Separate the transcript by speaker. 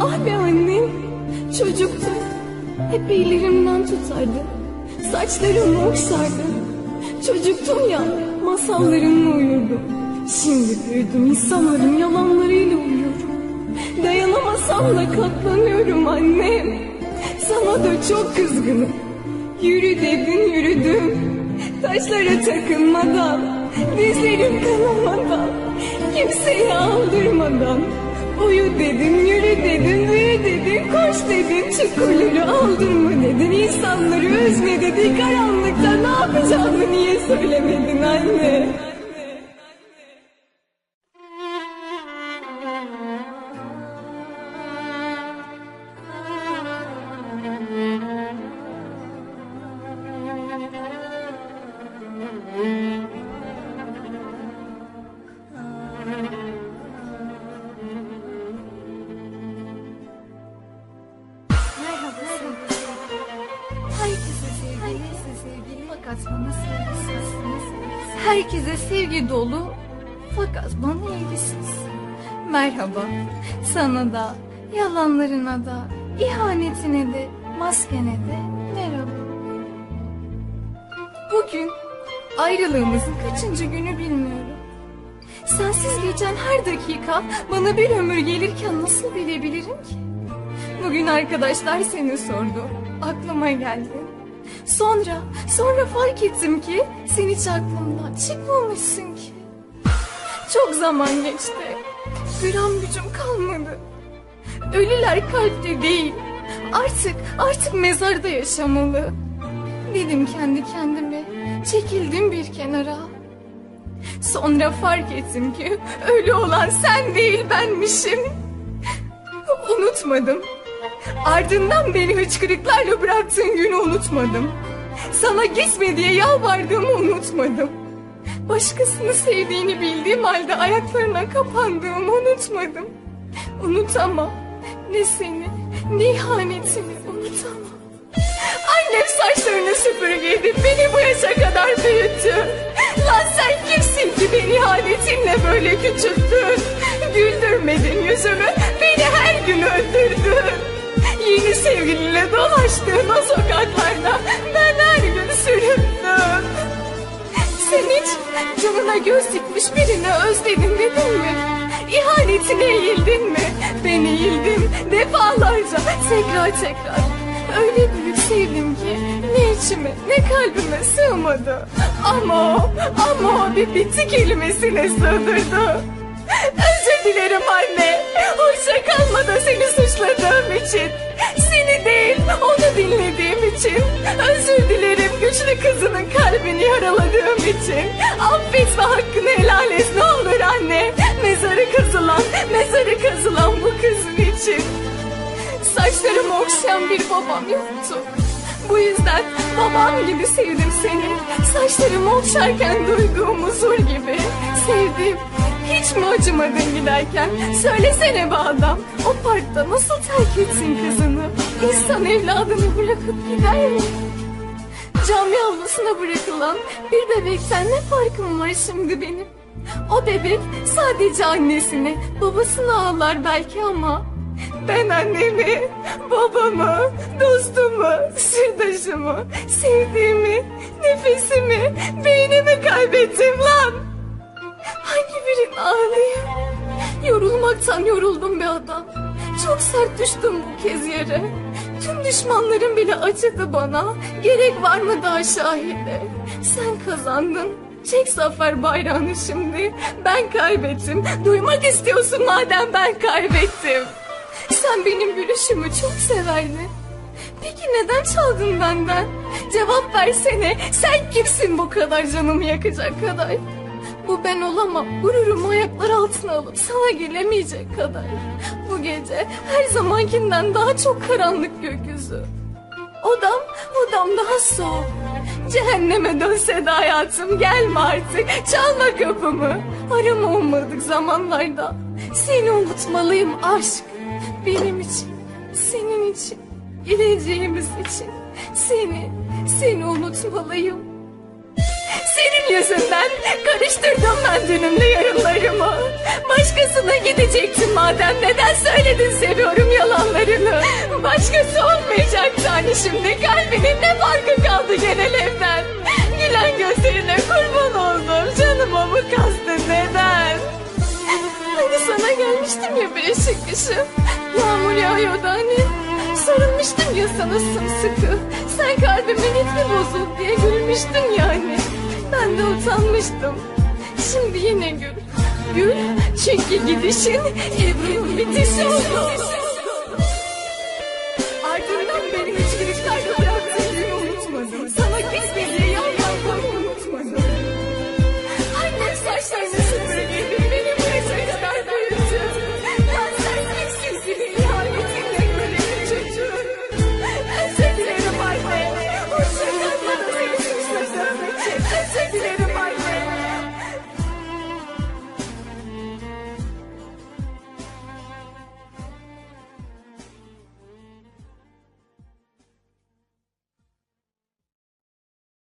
Speaker 1: Ah be annem, çocuktu. Hep ellerimden tutardı. Saçlarımı okşardı. Çocuktum ya, masallarımla uyurdum. Şimdi büyüdüm, insanların yalanlarıyla uyuyorum. Dayanamasam da katlanıyorum annem. Sana da çok kızgınım. Yürü dedin yürüdüm. Taşlara takılmadan, dizlerim kanamadan, kimseyi aldırmadan. Uyu dedin, yürü dedin, büyü dedin, koş dedin, çukurları aldırma dedin, insanları üzme dedin, karanlıkta ne yapacağımı niye söylemedin anne?
Speaker 2: Herkese sevgi dolu fakat bana ilgisiz. Merhaba, sana da, yalanlarına da, ihanetine de, maskene de merhaba. Bugün ayrılığımızın kaçıncı günü bilmiyorum. Sensiz geçen her dakika bana bir ömür gelirken nasıl bilebilirim ki? Bugün arkadaşlar seni sordu. Aklıma geldi. Sonra, sonra fark ettim ki sen hiç aklımdan çıkmamışsın ki. Çok zaman geçti. Gram gücüm kalmadı. Ölüler kalpte değil. Artık, artık mezarda yaşamalı. Dedim kendi kendime. Çekildim bir kenara. Sonra fark ettim ki ölü olan sen değil benmişim. Unutmadım. Ardından beni hıçkırıklarla bıraktığın günü unutmadım. Sana gitme diye yalvardığımı unutmadım. Başkasını sevdiğini bildiğim halde ayaklarına kapandığımı unutmadım. Unutamam. Ne seni, ne ihanetini unutamam. Annem saçlarını süpürge beni bu yaşa kadar büyüttü. Lan sen kimsin ki beni ihanetinle böyle küçülttün? Güldürmedin yüzümü, Yeni sevgilinle dolaştığın o sokaklarda ben her gün süründüm. Sen hiç canına göz dikmiş birini özledin dedin mi? İhanetine eğildin mi? Ben eğildim defalarca tekrar tekrar. Öyle büyük sevdim ki ne içime ne kalbime sığmadı. Ama ama bir bitti kelimesine sığdırdı. Dilerim anne. Hoşça kalmada seni suçladığım için. Seni değil onu dinlediğim için. Özür dilerim güçlü kızının kalbini yaraladığım için. Affet ve hakkını helal et ne olur anne. Mezarı kazılan, mezarı kazılan bu kızın için. Saçlarımı okşayan bir babam yoktu. Bu yüzden babam gibi sevdim seni. Saçlarımı okşarken duyduğum huzur gibi. Sevdim. Hiç mi acımadın giderken? Söylesene be adam. O parkta nasıl terk etsin kızını? İnsan evladını bırakıp gider mi? Cami avlusuna bırakılan bir bebekten ne farkım var şimdi benim? O bebek sadece annesini, babasını ağlar belki ama ben annemi, babamı, dostumu, sırdaşımı, sevdiğimi, nefesimi, beynimi kaybettim lan. Hangi birini ağlayayım? Yorulmaktan yoruldum be adam. Çok sert düştüm bu kez yere. Tüm düşmanlarım bile acıdı bana. Gerek var mı daha şahide? Sen kazandın. Çek zafer bayrağını şimdi. Ben kaybettim. Duymak istiyorsun madem ben kaybettim. Sen benim gülüşümü çok severdin. Peki neden çaldın benden? Cevap versene. Sen kimsin bu kadar canımı yakacak kadar? Bu ben olamam. Gururumu ayaklar altına alıp sana gelemeyecek kadar. Bu gece her zamankinden daha çok karanlık gökyüzü. Odam, odam daha soğuk. Cehenneme dönse de hayatım gelme artık. Çalma kapımı. Arama olmadık zamanlarda. Seni unutmalıyım aşk. Benim için, senin için, geleceğimiz için. Seni, seni unutmalıyım. Senin yüzünden karıştırdım ben dünümle yarınlarımı. Başkasına gidecektin madem neden söyledin seviyorum yalanlarını. Başkası olmayacaktı hani şimdi kalbinin ne farkı kaldı genel evden. Gülen gözlerine kurban oldum canıma mı kastın neden? Hani sana gelmiştim ya bir ışık kışım. Yağmur yağıyordu hani. Sarılmıştım ya sana sımsıkı. Sen kalbimin ritmi bozuldu diye gülmüştün sanmıştım. Şimdi yine gül. Gül çünkü gidişin Ebru'nun bitişi oldu. Ardından benim hiç gülüşler yok.